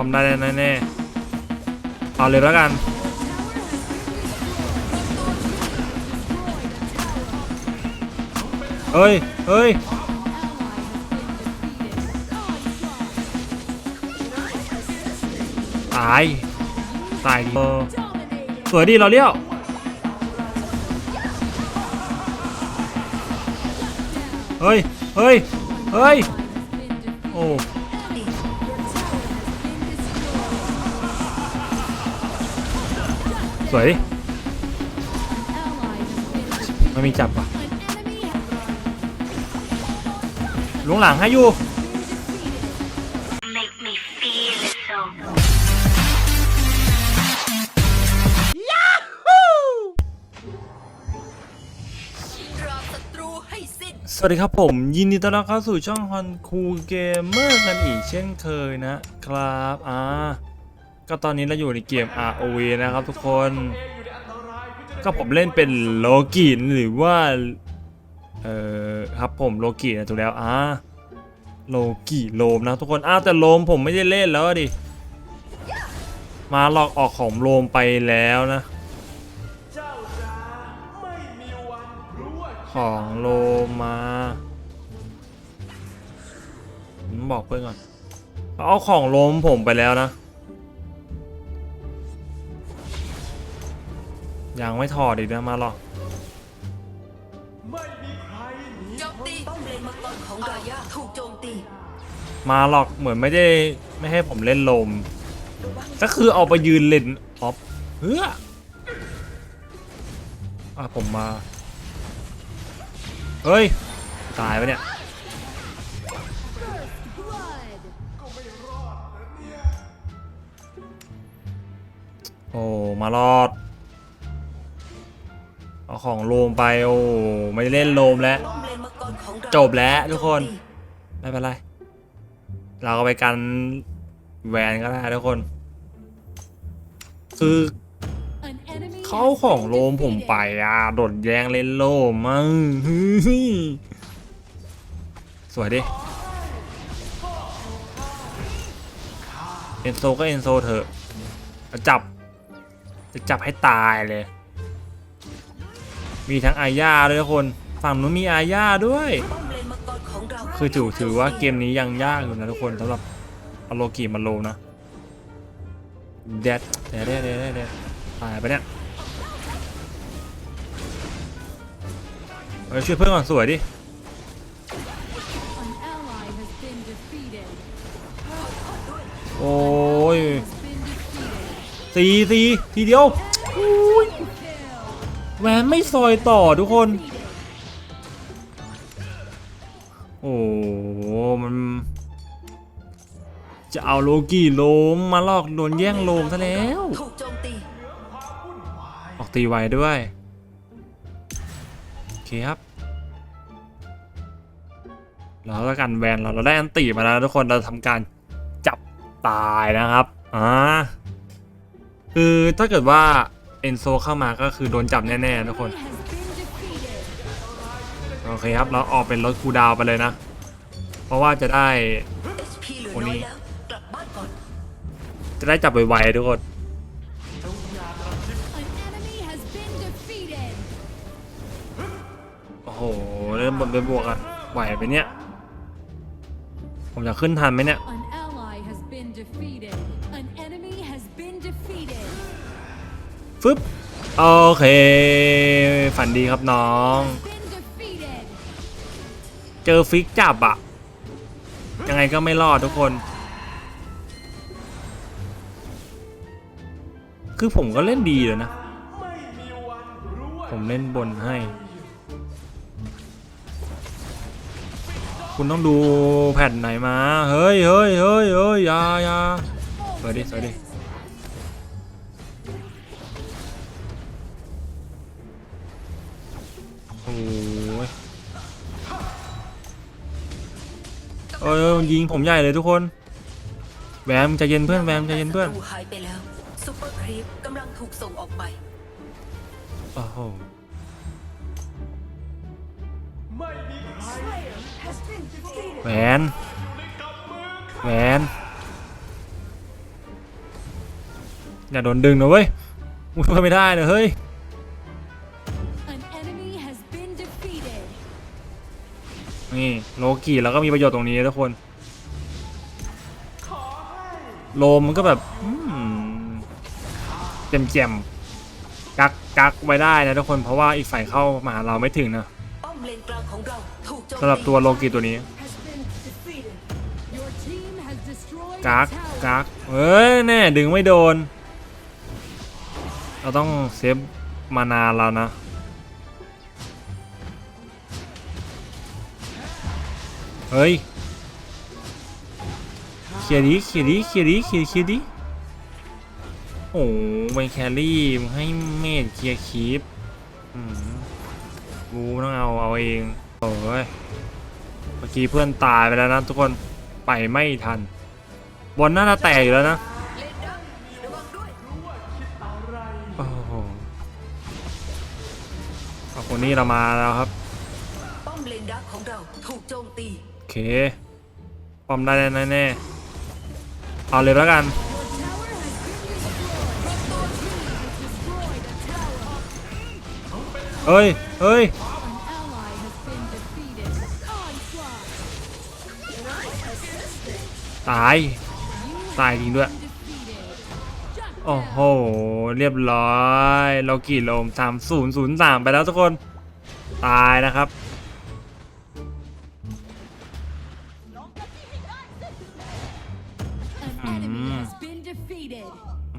ความได้แน่แน่ๆเอาเลยแล้วกัน เฮ้ย เฮ้ย ตาย ตายดิเออสวยดีเราเลี้ยวเฮ้ย เฮ้ย เฮ้ย สวยดิไม่มีจับว่ะลุงหลังให้อยู่ Make me feel it so. สวัสดีครับผม ยินดีต้อนรับเข้าสู่ช่องฮอนคูเกมเมอร์กันอีกเช่นเคยนะครับ อ่า ก็ตอนนี้เราอยู่ในเกม ROV นะครับทุกคน ก็ผมเล่นเป็นโลกินหรือว่า เอ่อครับผมโลกินะถูกแล้วอ่าโลกิโลมนะทุกคน อ้าวแต่โลมผมไม่ได้เล่นแล้วดิ มาหลอกออกของโลมไปแล้วนะ ของโลมาบอกเพื่อนก่อน เอาของโลมผมไปแล้วนะ ยังไม่ถอดอีกนะมาหรอกโจมตีป้อมเลนมังกรของรายาถูกโจมตีมาหรอกเหมือนไม่ได้ไม่ให้ผมเล่นโลม ก็คือเอาไปยืนเล่นออฟเฮ้ออะผมมาเฮ้ย ตายปะเนี่ยโอ้มารอด เอาของโลมไปโอ้ไม่ได้เล่นโลมแล้ว จบแล้วทุกคน ไม่เป็นไร เราก็ไปกันแวนก็ได้ทุกคน คือเขาเอาของโลมผมไปอะโดดแยงเล่นโลมมั่งเฮ้ยสวยดิเอนโซก็เอนโซเถอะเอาจับจะจับให้ตายเลย มีทั้งอาญาด้วยทุกคนฝั่งนู้นมีอาญาด้วย คือถือถือว่าเกมนี้ยังยากอยู่นะทุกคนสำหรับอโลกีมาโลนะเด็ดเด็ดเด็ดเด็ดเด็ดตายไปเนี่ยเออช่วยเพื่อนก่อนสวยดิโอ้ย Has been defeated. สีสีทีเดียว แหวนไม่ซอยต่อทุกคน โอ้มัน จะเอาโลกี้โลมมาลอกโดนแย่งโลมซะแล้ว ออกตีไวด้วย โอเคครับเราก็กันแวนเราเราได้อันตีมาแล้วทุกคนเราทำการจับตายนะครับ อ่า คือถ้าเกิดว่า เอนโซเข้ามาก็คือโดนจับแน่ๆทุกคน โอเคครับ เราออกเป็นรถคูดาวไปเลยนะ เพราะว่าจะได้ HP เหลือโอ้น้นี่อยแล้วกลับบ้านก่อนจะได้จับไวๆทุกคนโอ้โห เริ่มบนไปบวกอะไหวไปเนี่ย ผมจะขึ้นทันไหมเนี่ย ฟึบโอเค ฝันดีครับน้อง เจอฟิกจับอะยังไงก็ไม่รอดทุกคน คือผมก็เล่นดีเลยนะ ผมเล่นบนให้ คุณต้องดูแผ่นไหนมา เฮ้ยเฮ้ยเฮ้ยเฮ้ยอยาอยาสวยดิสวยดิ อ้ยมันยิงผมใหญ่เลยทุกคนแวมใจเย็นเพื่อนแวมใจเย็นเพื่อนศัตรูหายไปแล้วซุปเปอร์ครีปกำลังถูกส่งออกไปโอ้โหแหวนแหวนอย่าโดนดึงนะเว้ยมึงช่วยไม่ได้นะเฮ้ย โลกีแล้วก็มีประโยชน์ตรงนี้นะทุกคน โลมมันก็แบบเจ็มเจมๆกักกักไว้ได้นะทุกคนเพราะว่าอีกฝ่ายเข้ามาหาเราไม่ถึงนะป้อมเลนกลางของเราถูกโจมตีสำหรับตัวโลกีตัวนี้ has been defeated Your team has destroyed กั a ก tower. กักเฮ้ยแน่ดึงไม่โดน เราต้องเซฟมานานแล้วนะ เฮ้ยเคลียดิเคลียดิเคลียดิเคลียเคลียดิโอ้โหเป็นแครี่ให้เมดเคลียร์คีปกูต้องเอาเอาเองโอ้ยเมื่อกี้เพื่อนตายไปแล้วนะทุกคนไปไม่ทัน บอลน่าจะแตกอยู่แล้วนะโอ้โหคุณนี่เรามาแล้วครับป้อมเลนดักของเราถูกโจมตี เคปอมได้แน่แน่เอาเลยแล้วกัน เฮ้ย เฮ้ย ตาย ตายจริงด้วย โอ้โห เรียบร้อย เรากี่ลมสามศูนย์ศูนย์สามไปแล้วทุกคน ตายนะครับ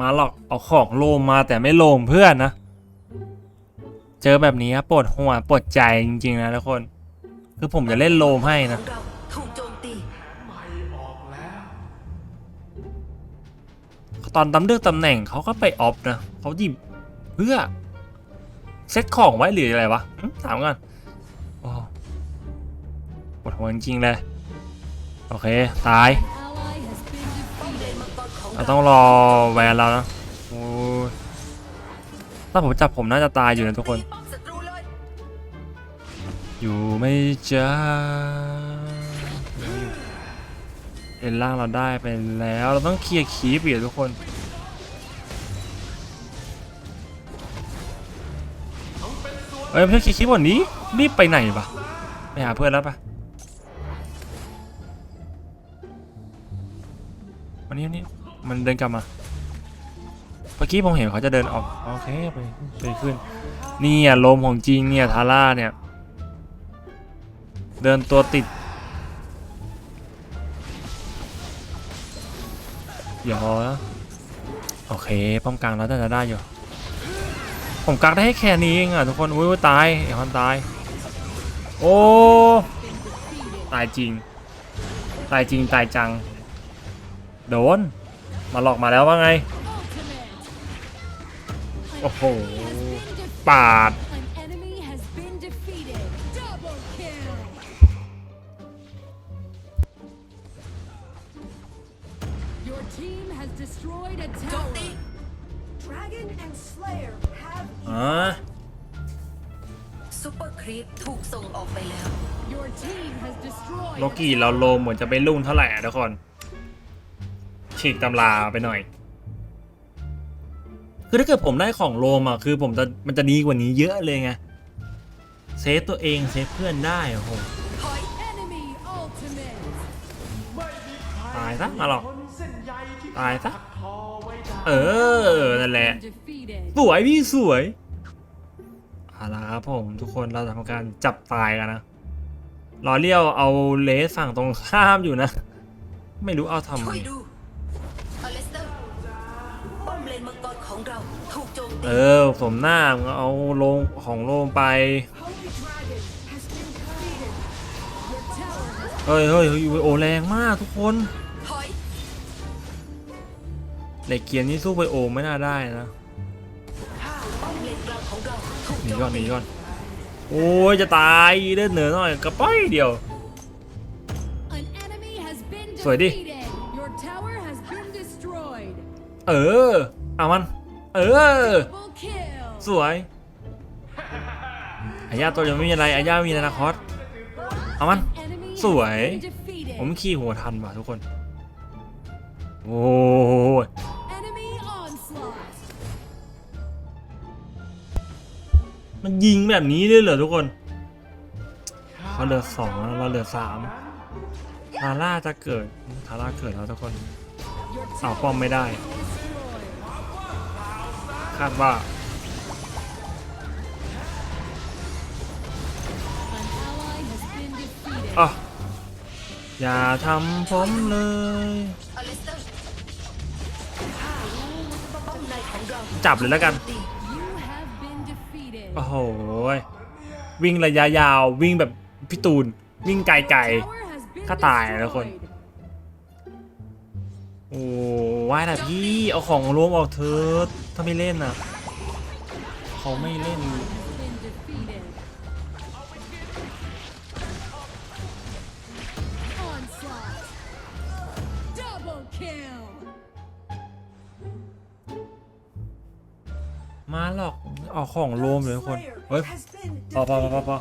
มาหรอกเอาของโลมมาแต่ไม่โลมเพื่อนนะ เจอแบบนี้ปวดหัวปวดใจจริงๆนะทุกคน คือผมจะเล่นโลมให้ขนะองเราถูกโจมตีตอนตำเลือกตำแหน่งเขาก็ไปออฟนะเขาหยิบเพื่อเซตของไว้หรืออะไรวะหึถามกันโอ้ปวดหัวจริงๆเลย โอเค ตาย เราต้องรอแวนเรานะโอ้ถ้าผมจับผมน่าจะตายอยู่นะทุกคน อยู่ไม่จ้าเอ็นล่างเราได้ไปแล้ว เราต้องเคลียร์คีปอีกทุกคนเอ้ยไม่ใช่เคลีคีปวันนี้รีบไปไหนปะไปหาเพื่อนแล้วปะวันนี้วันนี้ มันเดินกลับมา เมื่อกี้ผมเห็นเขาจะเดินออก โอเคไปไปขึ้น นี่อะลมของจริงเนี่ยทาร่าเนี่ย เดินตัวติดอย่าพอนะโอเค ป้อมกลางแล้วแต่จะได้อยู่ ผมกักได้แค่นี้เองอะทุกคน อุ้ยตายไอ้คอนตาย โอ้ ตายจริง ตายจริงตายจัง โดน มาหลอกมาแล้วว่าไง Ultimate. โอ้โห Has been defeated. ปาด An enemy has been defeated. Double kill. Your team has destroyed a โจม tower. ตี Dragon and Slayer have อ่า ซูเปอร์ครีปถูกส่งออกไปแล้ว Your team has destroyed. โลกี้เราโลมเหมือนจะไม่รุ่งเท่าไหร่อะทุกคน ฉีกตำราไปหน่อย คือถ้าเกิดผมได้ของโลมอะคือผมจะมันจะดีกว่านี้เยอะเลยไงเซฟตัวเองเซฟเพื่อนได้โอ้โหตายซะมาหรอกตายซะเออนั่นแหละสวยพี่สวยเอาละครับผมทุกคนเราทำการจับตายกันนะรอเลี้ยวเอาเลสฝั่งตรงข้ามอยู่นะ ไม่รู้เอาทำไม อเลสเตอร์ป้อมเลนมังกรของเราถูกโจมตีเออสมหน้ามึงเอาลงของโลมไป Holy Dragon has been defeated Your tower has เฮ้ยเฮ้ยเฮ้ยโอแรงมากทุกคนถอยเหล็กเกียร์นี้สู้ไปโอไม่น่าได้นะป้อมเลนกลางของเราถูกหนีโจมก่อนหนีตีก่อน โอ้ยจะตายเลือดเหนือหน่อยกระป้อยเดียว An enemy has been สวยดิ เออ เอามัน เออ สวยอาญาตัวยังไม่มีอะไรอาญามีนานาคอสเอามัน สวย ผมขี่หัวทันว่ะทุกคน โอ้ยมันยิงแบบนี้ได้เหรอทุกคนเราเหลือสองเราเหลือสามทาร่าจะเกิดทาร่าเกิดแล้วทุกคนเอาป้อมไม่ได้ คาดว่า An ally has been defeated. อะ อย่าทำผมเลยอลิสเตอร์ป้อมในของเราจับเลยแล้วกันตี You have been defeated. โอ้โหยวิ่งระยะยาว วิ่งแบบพี่ตูน วิ่งไกล Tower has been ก็ตายแล้วคน destroyed. ๆ โอ้ว่ายนะพี่เอาของรวมออกเถอะถ้าไม่เล่นอะ เขาไม่เล่น มาหรอกเอาของรวมเลยทุกคน เฮ้ยพอพอพอพอ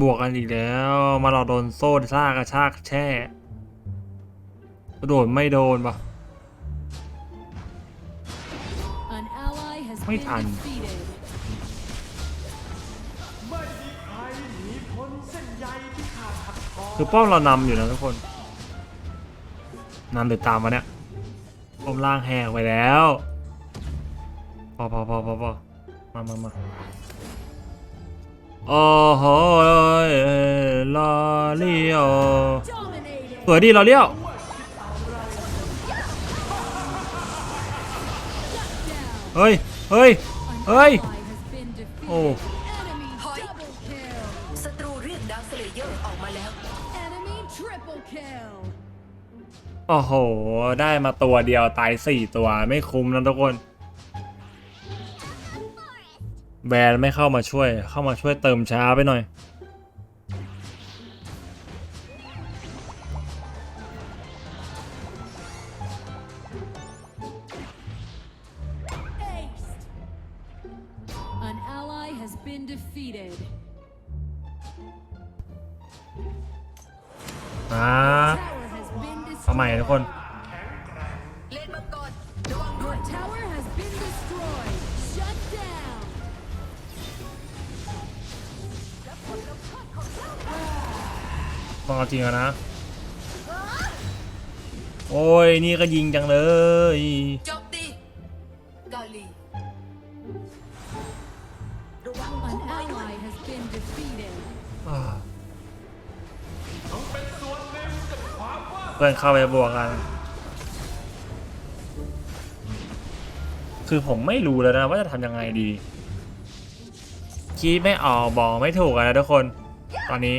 บวกกันอีกแล้ว มาเราโดนโซ่ซ่ากระชากแช่กระโดดไม่โดนปะ An ally has Mấy been thằng. defeated. ไม่มีใครหนีพ้นเส้นใยที่ขาดขัดคอคือป้อมเรานำอยู่นะทุกคนนำหรือตามมาเนี่ยป้อมล่างแหกไปแล้ว พอพอพอพอพอมามามา โอ้โหลอเลียวสวยดีลอเลียวเฮ้ย เฮ้ย เฮ้ย ally has been defeated. Oh. Enemy double kill. ศัตรูเรียกดาวสเลเยอร์ออกมาแล้วโอ้โห ได้มาตัวเดียวตายสี่ตัวไม่คุ้มนะทุกคน แบรนด์ไม่เข้ามาช่วย เข้ามาช่วยเติมช้าไปหน่อย ต้องเอาจริงแล้วนะ โอ้ย นี่ก็ยิงจังเลยโจมตีกาลีระวัง An พุ่มไม้ด้วย ally has been defeated. อ่าต้องเป็นส่วนหนึ่งกับความว่าเพื่อนเข้าไปบวกกัน คือผมไม่รู้แล้วนะว่าจะทำยังไงดี คิดไม่ออกบอกไม่ถูกอะนะทุกคน ตอนนี้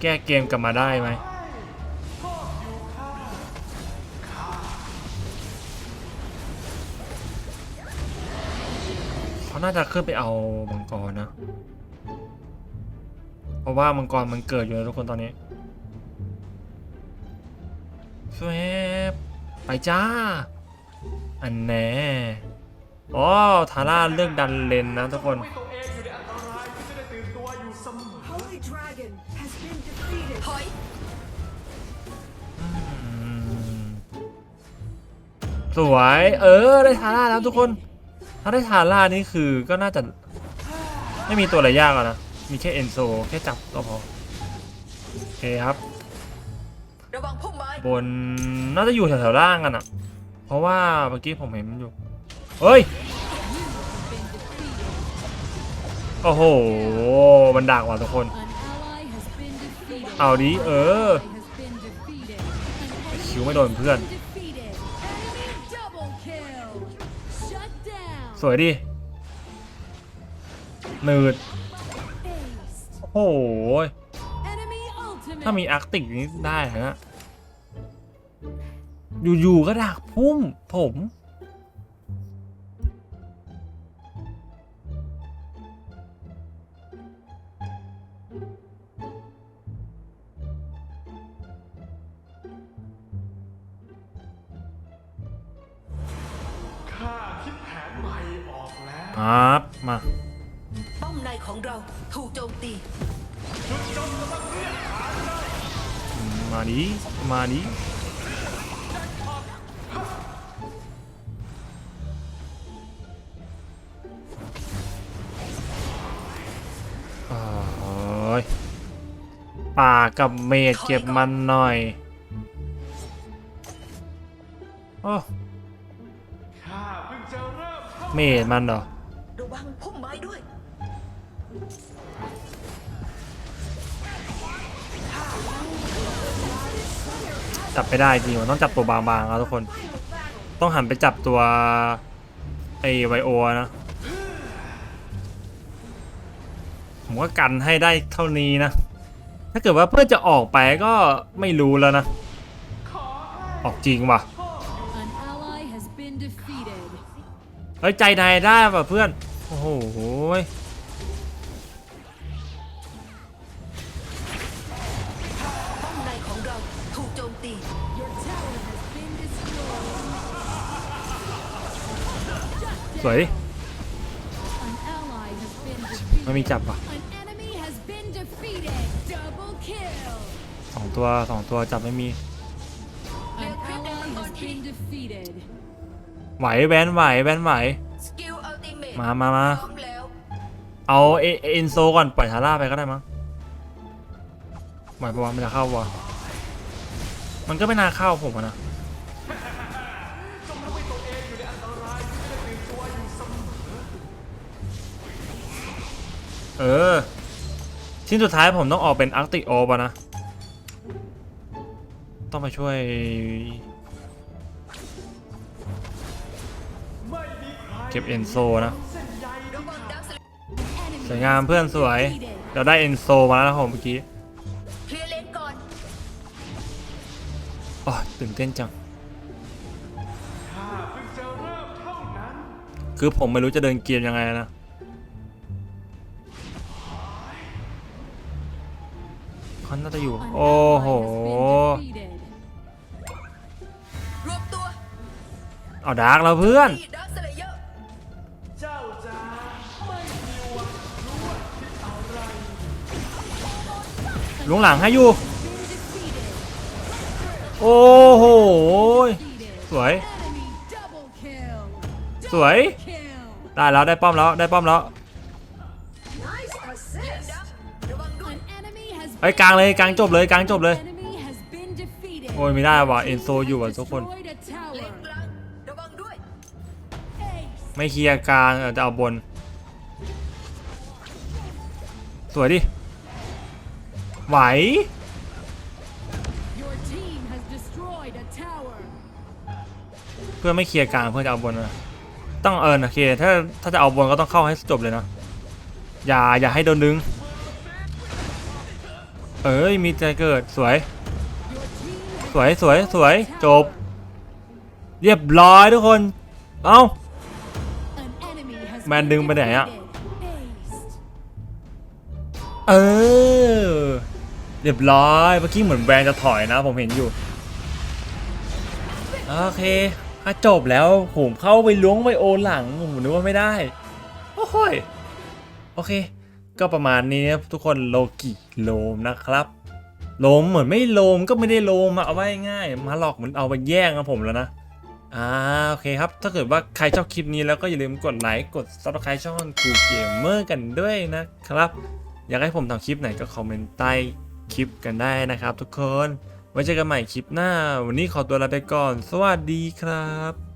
แก้เกมกลับมาได้ไหมเขาน่าจะขึ้นไปเอามังกรนะ เพราะว่ามังกรมันเกิดอยู่แล้วทุกคนตอนนี้แฟบไปจ้า อันแน่อ๋อทาร่าเลือกดันเลนนะทุกคน สวย เออ ได้ทาร่าแล้วทุกคน ถ้าได้ทาร่านี่คือก็น่าจะ ไม่มีตัวอะไรยากอะนะ มีแค่เอนโซแค่จับก็พอ โอเคครับ ระวังพุ่มไม้บนน่าจะอยู่แถวๆล่างกันอะเพราะว่าเมื่อกี้ผมเห็นมันอยู่ เฮ้ย โอ้โห มันดักว่ะทุกคน เอาดิเออ คิวไม่โดนเพื่อน สวยดิหนืด Aced. โอ้โห Enemy ultimate. ถ้ามีอาร์กติกนี้ได้นะอยู่ๆก็ดักพุ่มผม ป่ากับเมดเก็บมันหน่อยโอ้ข้าเพิ่งจะเริ่มเข้าเมดมันเหรอระวังพุ่มไม้ด้วยจับไม่ได้จริงมันต้องจับตัวบางๆครับทุกคน ต้องหันไปจับตัวไอไวโอนะผมก็กันให้ได้เท่านี้นะ ถ้าเกิดว่าเพื่อนจะออกไปก็ไม่รู้แล้วนะ ออกจริงว่ะ An ally has been defeated. เฮ้ยใจนายได้ป่ะเพื่อน โอ้โหยป้อมในของเราถูกโจมตี Your tower has been destroyed. สวยดิ An ally has been defeated. ไม่มีจับว่ะ ตัวสองตัวจับไม่มี An ally has been defeated. ไหวแวนไหวแวนไหวสกิลอัลติเมทมามามาพร้อมแล้วเอาเอเอ็นโซก่อนปล่อยทาร่าไปก็ได้มั้งไหวปะวะมันจะเข้าวะมันก็ไม่น่าเข้าผมอะนะเออชิ้นสุดท้ายผมต้องออกเป็นอาร์ติโอปะนะ ต้องไปช่วย เก็บเอ็นโซนะ สวยงามเพื่อนสวย เราได้เอ็นโซมาแล้วนะผมเมื่อกี้เคลียร์เลนก่อนอ๋อตื่นเต้นจัง คือผมไม่รู้จะเดินเกมยังไงนะเขาน่าจะอยู่ โอ้โห เอาดาร์กแล้วเพื่อน ลุงหลังให้อยู่ โอ้โห สวย สวย ได้แล้วได้ป้อมแล้วได้ป้อมแล้วไอ้กลางเลยกลางจบเลยกลางจบเลย โอ้ยไม่ได้ว่ะเอนโซอยู่ว่ะทุกคน ไม่เคลียร์กลางเออจะเอาบน สวยดิ ไหว Your team has destroyed a tower. เพื่อไม่เคลียร์กลางเพื่อจะเอาบนนะต้องเออโอเคถ้าถ้าจะเอาบนก็ต้องเข้าให้จบเลยนะอย่าอย่าให้โดนดึง เอ้ยมีใจเกิดสวย Your team has สวยสวยสวยจบ เรียบร้อยทุกคน เอ้า an enemy has แมนดึงไปไหนอะเออ เรียบร้อย เมื่อกี้เหมือนแบรนด์จะถอยนะผมเห็นอยู่ โอเคถ้าจบแล้วผมเข้าไปล้วงไวโอหลังผมนึกว่าไม่ได้ โอ้โหยโอเค ก็ประมาณนี้นะทุกคนโลกิโลมนะครับโลมเหมือนไม่โลมก็ไม่ได้โลมอะเอาไว้ง่าย มาหลอกเหมือนเอาไปแย่งกับผมแล้วนะ อ่าโอเคครับ ถ้าเกิดว่าใครชอบคลิปนี้แล้วก็อย่าลืมกดไลค์กด subscribe ช่องคูเกมเมอร์กันด้วยนะครับ อยากให้ผมทำคลิปไหนก็คอมเมนต์ใต้คลิปกันได้นะครับ ทุกคน ไว้เจอกันใหม่คลิปหน้า วันนี้ขอตัวลาไปก่อน สวัสดีครับ